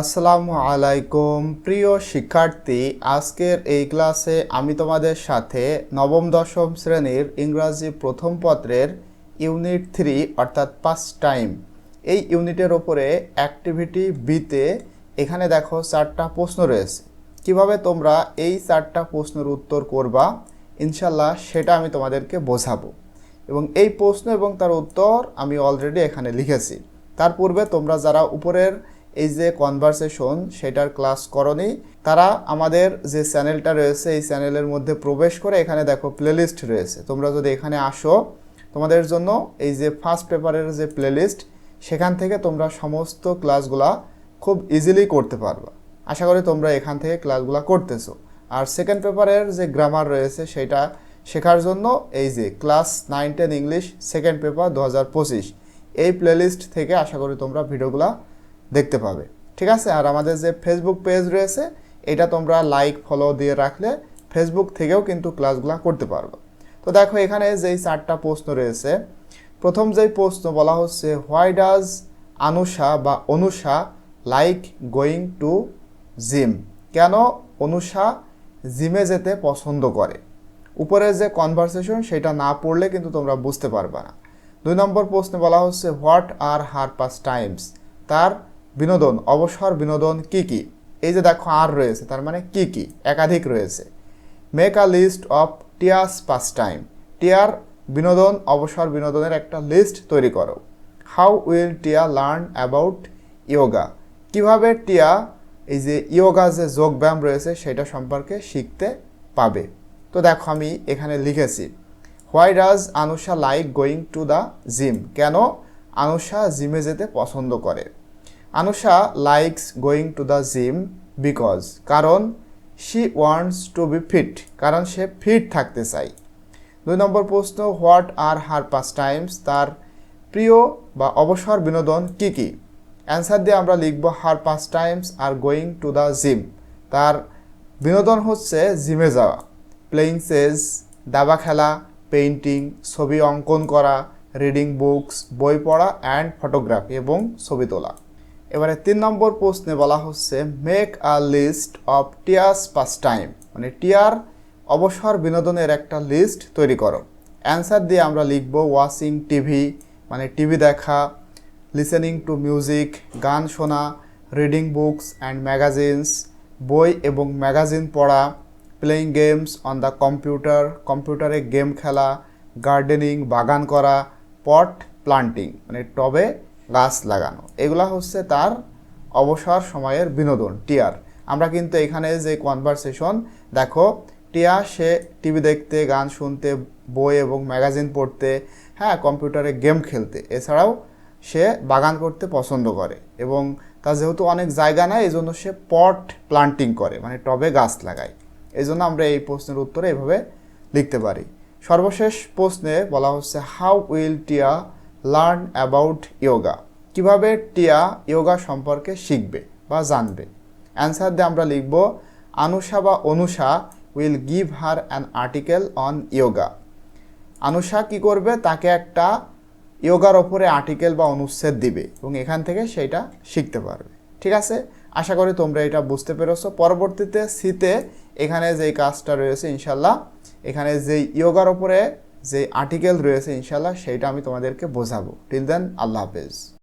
আসসালামু আলাইকুম। প্রিয় শিক্ষার্থী, আজকের এই ক্লাসে আমি তোমাদের সাথে নবম, দশম শ্রেণির ইংরাজি প্রথম পত্রের ইউনিট থ্রি, অর্থাৎ পাঁচ টাইম। এই ইউনিটের ওপরে অ্যাক্টিভিটি বিতে এখানে দেখো চারটা প্রশ্ন রয়েছে। কীভাবে তোমরা এই চারটা প্রশ্নের উত্তর করবা ইনশাল্লাহ সেটা আমি তোমাদেরকে বোঝাবো। এবং এই প্রশ্ন এবং তার উত্তর আমি অলরেডি এখানে লিখেছি। তার পূর্বে তোমরা যারা উপরের এই যে কনভারসেশন সেটার ক্লাস করনি। তারা আমাদের যে চ্যানেলটা রয়েছে, এই চ্যানেলের মধ্যে প্রবেশ করে এখানে দেখো প্লেলিস্ট রয়েছে। তোমরা যদি এখানে আসো, তোমাদের জন্য এই যে ফার্স্ট পেপারের যে প্লেলিস্ট সেখান থেকে তোমরা সমস্ত ক্লাসগুলা খুব ইজিলি করতে পারবা। আশা করি তোমরা এখান থেকে ক্লাসগুলো করতেছো। আর সেকেন্ড পেপারের যে গ্রামার রয়েছে, সেটা শেখার জন্য এই যে class nine ten English second paper দু হাজার পঁচিশ। এই প্লেলিস্ট থেকে আশা করি তোমরা ভিডিওগুলো দেখতে পাবে। ঠিক আছে? আর আমাদের যে ফেসবুক পেজ রয়েছে, এটা তোমরা লাইক ফলো দিয়ে রাখলে ফেসবুক থেকেও কিন্তু ক্লাসগুলো করতে পারব। তো দেখো, এখানে যেই চারটা প্রশ্ন রয়েছে, প্রথম যেই প্রশ্ন বলা হচ্ছে হোয়াই ডাজ আনুষা বা Anusha like going to gym কেন অনুষা জিমে যেতে পছন্দ করে? উপরের যে কনভারসেশন সেটা না পড়লে কিন্তু তোমরা বুঝতে পারবে না। দুই নম্বর প্রশ্নে বলা হচ্ছে what are her pastimes তার বিনোদন, অবসর বিনোদন কি কি? এই যে দেখো আর রয়েছে, তার মানে কি কি? একাধিক রয়েছে। Make a list of Tia's pastime টিয়ার বিনোদন, অবসর বিনোদনের একটা লিস্ট তৈরি করো। How will Tia learn about yoga কীভাবে টিয়া এই যে ইয়োগা যে যোগব্যায়াম রয়েছে, সেটা সম্পর্কে শিখতে পাবে? তো দেখো আমি এখানে লিখেছি why does Anusha like going to the gym কেন আনুষা জিমে যেতে পছন্দ করে? Anusha likes going to the gym because কারণ she wants to be fit কারণ সে ফিট থাকতে চায়। দুই নম্বর প্রশ্ন what are her pastimes তার প্রিয় বা অবসর বিনোদন কি কি? অ্যান্সার দিয়ে আমরা লিখব her pastimes are going to the gym তার বিনোদন হচ্ছে জিমে যাওয়া। প্লেয়িং চেস দাবা খেলা পেইন্টিং ছবি অঙ্কন করা রিডিং বুকস বই পড়া অ্যান্ড ফটোগ্রাফি এবং ছবি তোলা। এবারে তিন নম্বর প্রশ্নে বলা হচ্ছে make a list of Tia's pastime মানে টিয়ার অবসর বিনোদনের একটা লিস্ট তৈরি করো। অ্যান্সার দিয়ে আমরা লিখব ওয়াচিং টিভি মানে টিভি দেখা লিসেনিং টু মিউজিক গান শোনা রিডিং বুকস অ্যান্ড ম্যাগাজিনস বই এবং ম্যাগাজিন পড়া playing games on the computer কম্পিউটারে গেম খেলা গার্ডেনিং বাগান করা পট প্লান্টিং মানে টবে গাছ লাগানো। এগুলা হচ্ছে তার অবসর সময়ের বিনোদন, টিয়ার। আমরা কিন্তু এখানে যে কনভারসেশন দেখো, টিয়া, সে টিভি দেখতে, গান শুনতে, বই এবং ম্যাগাজিন পড়তে হ্যাঁ কম্পিউটারে গেম খেলতে। এছাড়াও সে বাগান করতে পছন্দ করে এবং তার যেহেতু অনেক জায়গা নাই এই জন্য সে পট প্লান্টিং করে মানে টবে গাছ লাগায়। এই জন্য আমরা এই প্রশ্নের উত্তরে এভাবে লিখতে পারি। সর্বশেষ প্রশ্নে বলা হচ্ছে how will Tia learn about yoga কীভাবে টিয়া ইয়োগা সম্পর্কে শিখবে বা জানবে? অ্যান্সার দিয়ে আমরা লিখব আনুষা বা Anusha will give her an article on yoga Anusha কি করবে? তাকে একটা ইয়োগার ওপরে আর্টিকেল বা অনুচ্ছেদ দিবে এবং এখান থেকে সেইটা শিখতে পারবে। ঠিক আছে? আশা করি তোমরা এটা বুঝতে পেরেছ। পরবর্তীতে শীতে এখানে যেই কাজটা রয়েছে ইনশাল্লাহ এখানে যেই ইয়োগার ওপরে যে আর্টিকেল রয়েছে ইনশাল্লাহ সেইটা আমি তোমাদেরকে বোঝাবো। টিল দেন আল্লাহ হাফেজ।